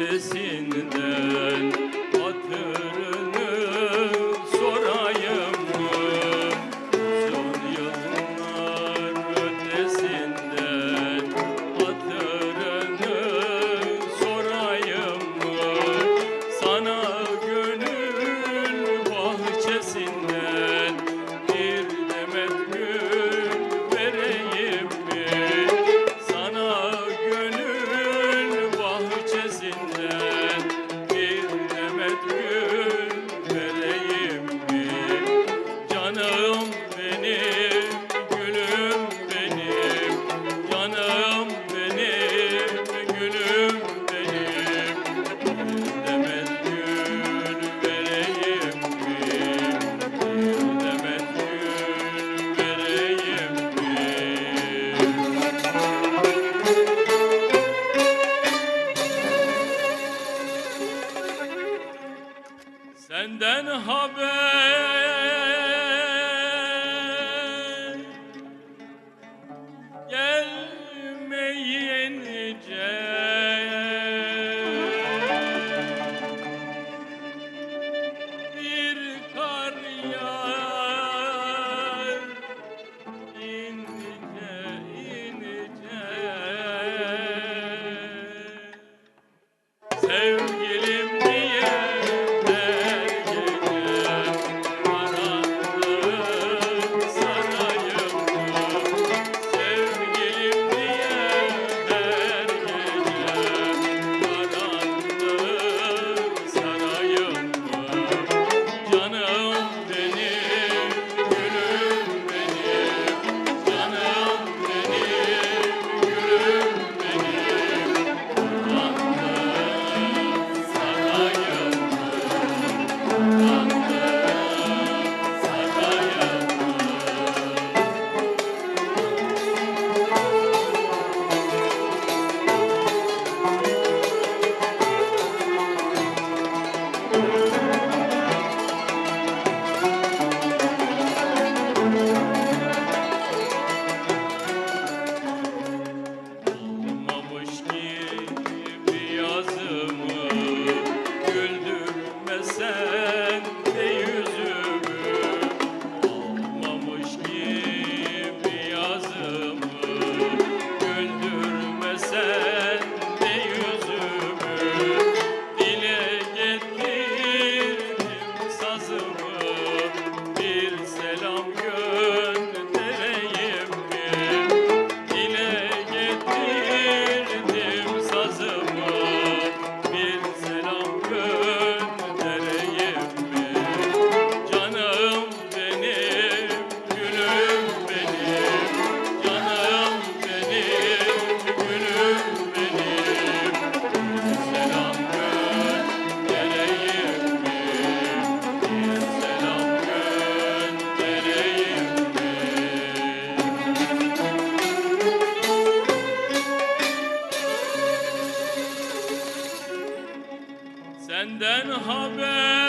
ötesinden Senden haber. Gelmeyince Senden haber